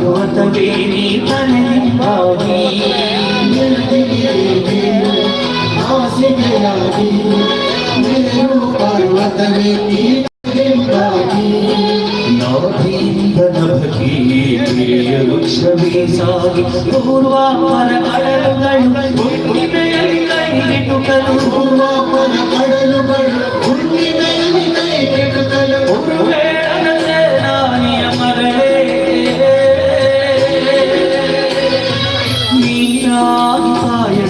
गोत मेरी बने भावी मिलते दिल आसे मेरा दिल मेरो पर्वत मेरी भावी नौधीन भक्ति प्रिय वृक्ष भी सागी पूर्वा पर अड़ल गण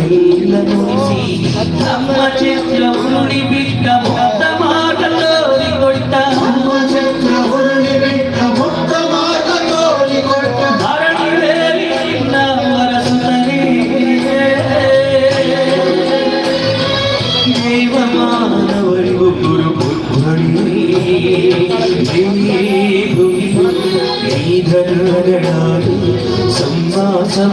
నీళ్ళను అమ్మ చంద్రముని బిడ్డ మొత్త మాటలో కొట్ట అమ్మ చంద్రముని బిడ్డ మొత్త మాటలో కొట్ట ధరణి వేలి నిన్న వరసుతని దైవ మానవరి ఒబ్బరు బుద్ధుడి ఈ ధరణాడు సంవాసం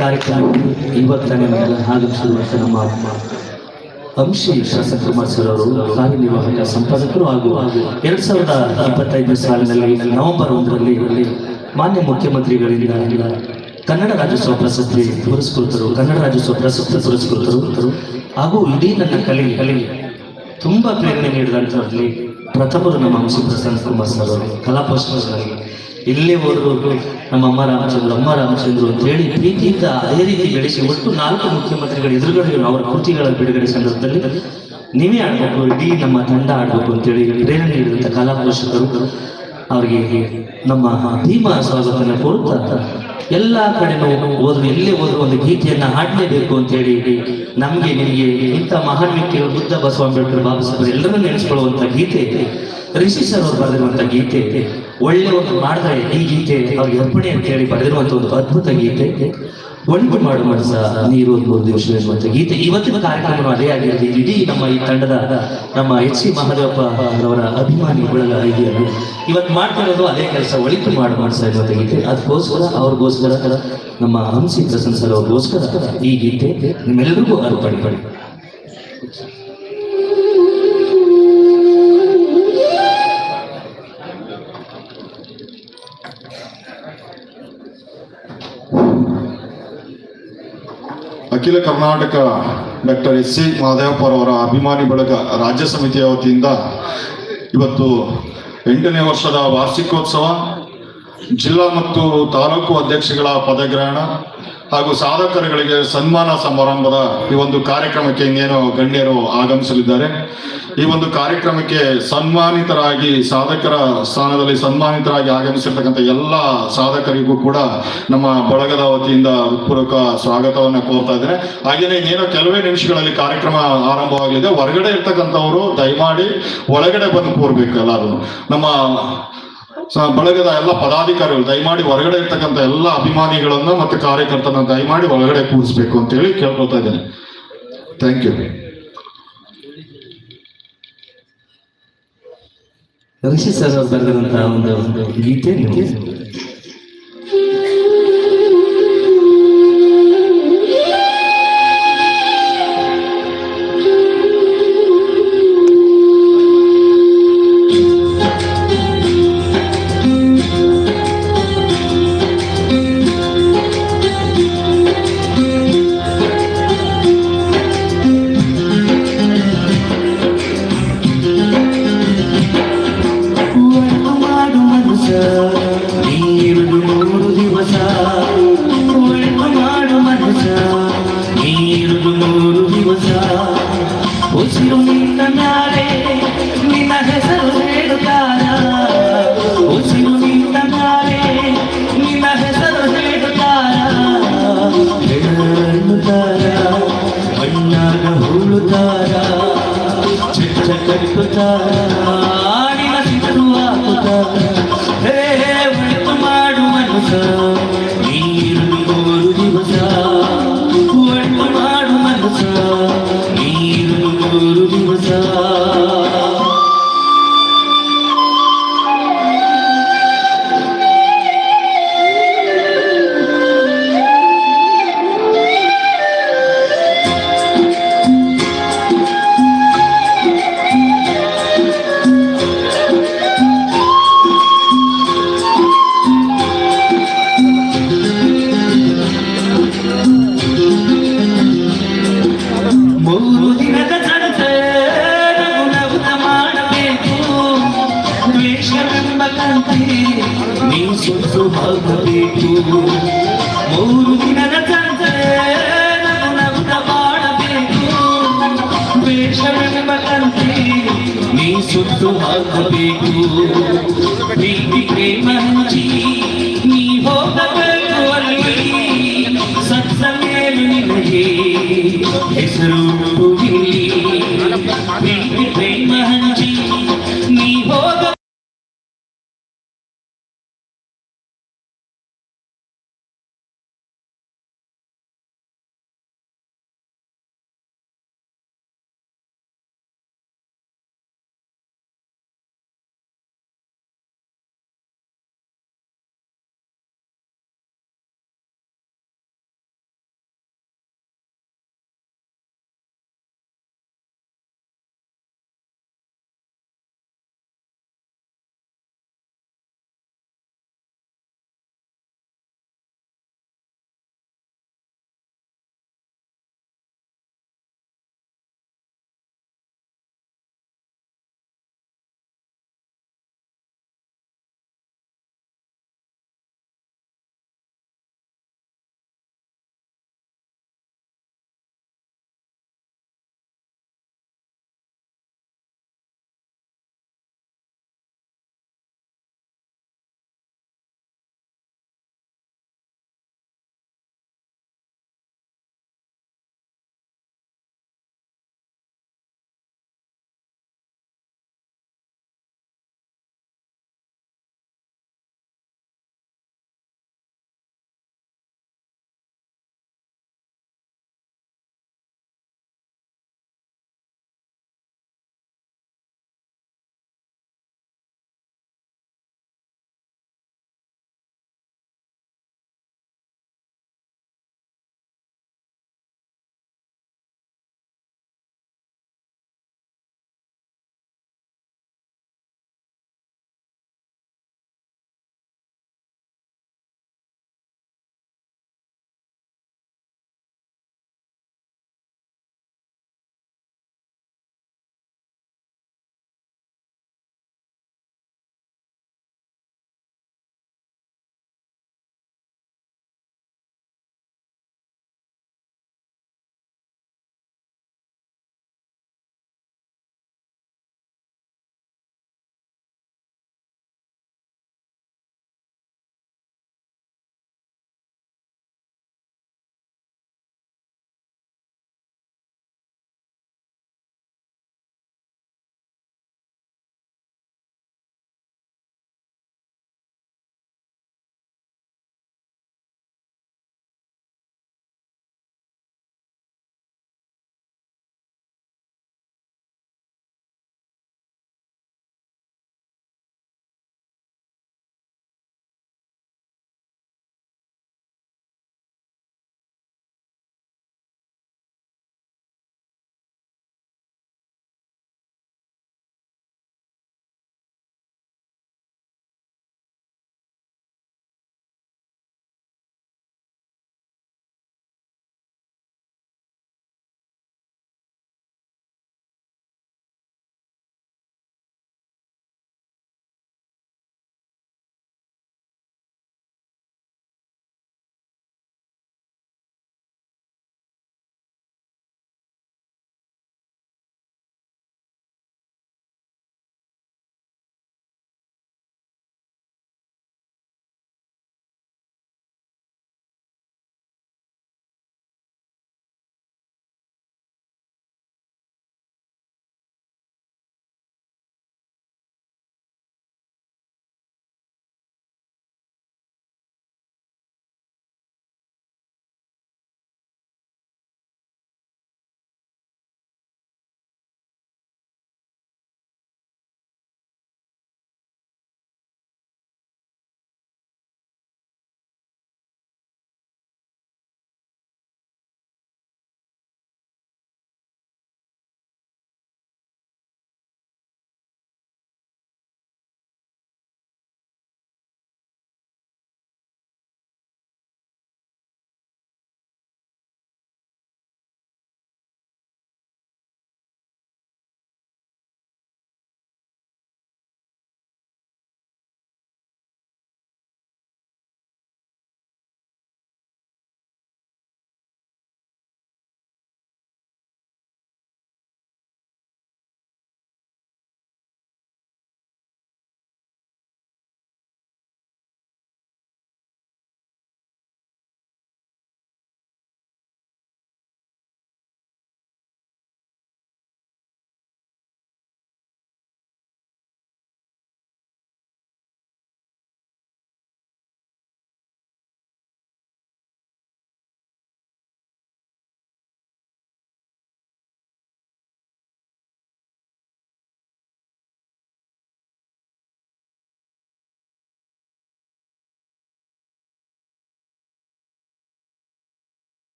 ಕಾರ್ಯಕ್ರಮಕ್ಕೆ ಇವತ್ತನೇ ನಿಮಗೆಲ್ಲ ಆಗಮಿಸಿರುವಂತಹ ನಮ್ಮ ಅಂಶಿ ಶಾಸಕುಮಾರ್ ಸರ್ ಅವರು ಕಾರ್ಯನಿರ್ವಾಹಕ ಸಂಪಾದಕರು ಹಾಗೂ ಎರಡ್ ಸಾವಿರದ ಇಪ್ಪತ್ತೈದು ಸಾಲಿನಲ್ಲಿ ನವೆಂಬರ್ ಒಂದರಲ್ಲಿ ಮಾನ್ಯ ಮುಖ್ಯಮಂತ್ರಿಗಳಿಂದ ಕನ್ನಡ ರಾಜ್ಯೋತ್ಸವ ಪ್ರಶಸ್ತಿ ಪುರಸ್ಕೃತರು, ಕನ್ನಡ ರಾಜ್ಯೋತ್ಸವ ಪ್ರಶಸ್ತಿ ಪುರಸ್ಕೃತರು ಹಾಗೂ ಇಡೀ ನನ್ನ ಕಲೆ ಕಲೆ ತುಂಬಾ ಪ್ರೇರಣೆ ನೀಡಿದಂಥದ್ರಲ್ಲಿ ಪ್ರಥಮರು ನಮ್ಮ ಅಂಶಿ ಪ್ರಸನ್ನ ಕುಮಾರ್ ಸರ್ ಅವರು ಕಲಾಪೋತ್ಸವದಲ್ಲಿ ಇಲ್ಲೇ ನಮ್ಮ ಅಮ್ಮ ರಾಮಚಂದ್ರ ಅಮ್ಮ ರಾಮಚಂದ್ರ ಅಂತ ಹೇಳಿ ಪ್ರೀತಿಯಿಂದ ಅದೇ ರೀತಿ ಬೆಳೆಸಿ ಒಟ್ಟು ನಾಲ್ಕು ಮುಖ್ಯಮಂತ್ರಿಗಳ ಎದುರುಗಡೆ ಅವರ ಕೃತಿಗಳ ಬಿಡುಗಡೆ ಸಂದರ್ಭದಲ್ಲಿ ನೀವೇ ಆಡ್ಬೇಕು, ಇಡೀ ನಮ್ಮ ತಂಡ ಆಡ್ಬೇಕು ಅಂತೇಳಿ ಪ್ರೇರಣೆ ನೀಡಿದಂಥ ಕಲಾ ಪೋಷಕರು ಅವರಿಗೆ ನಮ್ಮ ಭೀಮ ಸ್ವಾಗತನ ಕೋರುತ್ತಾ ಎಲ್ಲ ಕಡೆನೂ ಹೋದ್ರು ಎಲ್ಲೇ ಹೋದ್ರು ಒಂದು ಗೀತೆಯನ್ನ ಹಾಡಲೇಬೇಕು ಅಂತ ಹೇಳಿ ನಮಗೆ ನಿಮಗೆ ಇಂಥ ಮಹಾನ್ ವ್ಯಕ್ತಿಗಳು ಬುದ್ಧ ಬಸವ ಅಂಬೇಡ್ಕರ್ ಬಾಬಾ ಸಾಹೇಬ್ ಎಲ್ಲರನ್ನೂ ನೆನೆಸ್ಕೊಳ್ಳುವಂಥ ಗೀತೆ ಋಷಿ ಸರ್ ಅವರು ಬರೆದಿರುವಂಥ ಗೀತೆ ಒಳ್ಳೆ ಒಂದು ಮಾಡ್ತಾರೆ ಈ ಗೀತೆ ಅವ್ರಿಗೆ ಅರ್ಪಣೆ ಅಂತ ಹೇಳಿ ಬರೆದಿರುವಂತಹ ಒಂದು ಅದ್ಭುತ ಗೀತೆ. ಒಣಗು ಮಾಡು ಮನಸ್ಸ, ನೀರು ಒಂದು ದಿವಸ ಎನ್ನುವಂಥ ಗೀತೆ. ಇವತ್ತಿನ ಕಾರ್ಯಕ್ರಮ ಅದೇ ಆಗಿರುತ್ತೆ ಇಡೀ ನಮ್ಮ ಈ ತಂಡದ, ನಮ್ಮ ಎಚ್ ಸಿ ಮಹದೇವಪ್ಪ ಅವರ ಅಭಿಮಾನಿ ಬಳಗ ಇದೆಯಲ್ಲ ಇವತ್ತು ಮಾಡ್ತಿರೋದು ಅದೇ ಕೆಲಸ, ಒಳಿತು ಮಾಡು ಮನಸ್ಸ ಎನ್ನುವಂಥ ಗೀತೆ. ಅದಕ್ಕೋಸ್ಕರ ಅವ್ರಿಗೋಸ್ಕರ ನಮ್ಮ ಹಂಸಿ ಅವ್ರಿಗೋಸ್ಕರ ಈ ಗೀತೆ ನಿಮ್ಮೆಲ್ಲರಿಗೂ ಅರ್ಪಣೆ. ಪಡಿ ಅಖಿಲ ಕರ್ನಾಟಕ ಡಾಕ್ಟರ್ ಎಸ್ ಸಿ ಮಹದೇವಪ್ಪರವರ ಅಭಿಮಾನಿ ಬಳಗ ರಾಜ್ಯ ಸಮಿತಿಯ ವತಿಯಿಂದ ಇವತ್ತು ಎಂಟನೇ ವರ್ಷದ ವಾರ್ಷಿಕೋತ್ಸವ ಜಿಲ್ಲಾ ಮತ್ತು ತಾಲೂಕು ಅಧ್ಯಕ್ಷಗಳ ಪದಗ್ರಹಣ ಹಾಗೂ ಸಾಧಕರುಗಳಿಗೆ ಸನ್ಮಾನ ಸಮಾರಂಭದ ಈ ಒಂದು ಕಾರ್ಯಕ್ರಮಕ್ಕೆ ಇನ್ನೇನು ಗಣ್ಯರು ಆಗಮಿಸಲಿದ್ದಾರೆ. ಈ ಒಂದು ಕಾರ್ಯಕ್ರಮಕ್ಕೆ ಸನ್ಮಾನಿತರಾಗಿ, ಸಾಧಕರ ಸ್ಥಾನದಲ್ಲಿ ಸನ್ಮಾನಿತರಾಗಿ ಆಗಮಿಸಿರ್ತಕ್ಕಂಥ ಎಲ್ಲ ಸಾಧಕರಿಗೂ ಕೂಡ ನಮ್ಮ ಬಳಗದ ವತಿಯಿಂದ ಹೃತ್ಪೂರ್ವಕ ಸ್ವಾಗತವನ್ನು ಕೋರ್ತಾ ಇದ್ದಾರೆ ಹಾಗೆಯೇ ಇನ್ನೇನೋ ಕೆಲವೇ ನಿಮಿಷಗಳಲ್ಲಿ ಕಾರ್ಯಕ್ರಮ ಆರಂಭವಾಗಲಿದೆ. ಹೊರಗಡೆ ಇರ್ತಕ್ಕಂಥವರು ದಯಮಾಡಿ ಒಳಗಡೆ ಬಂದು ಕೂರ್ಬೇಕು ಎಲ್ಲರೂ ನಮ್ಮ ಬಳಗದ ಎಲ್ಲ ಪದಾಧಿಕಾರಿಗಳು ದಯಮಾಡಿ ಹೊರಗಡೆ ಇರ್ತಕ್ಕಂಥ ಎಲ್ಲ ಅಭಿಮಾನಿಗಳನ್ನ ಮತ್ತು ಕಾರ್ಯಕರ್ತನ ದಯಮಾಡಿ ಒಳಗಡೆ ಕೂರಿಸ್ಬೇಕು ಅಂತೇಳಿ ಕೇಳ್ಕೊಳ್ತಾ ಇದ್ದೇನೆ. ಥ್ಯಾಂಕ್ ಯು ಋಷಿ ಸರ್ ಒಂದು ಒಂದು ಗೀತೆ ಸುಟ್ಟು ಹೋಗಬೇಕು ಮೂರು ದಿನದ ಸಂತೆ ನಗುನಗುತ್ತ ಮಾಡಬೇಕು ದ್ವೇಷವೆಂಬ ಕಂತೆ ನೀ ಸುಟ್ಟು ಹಾಕಬೇಕು ಪ್ರೀತಿಗೆ ಮಂಚಿ ನೀ ಹೋಗಬೇಕು ಅಲ್ಲಿ ಸತ್ತ ಮೇಲೆ ನಿನಗೆ ಹೆಸರು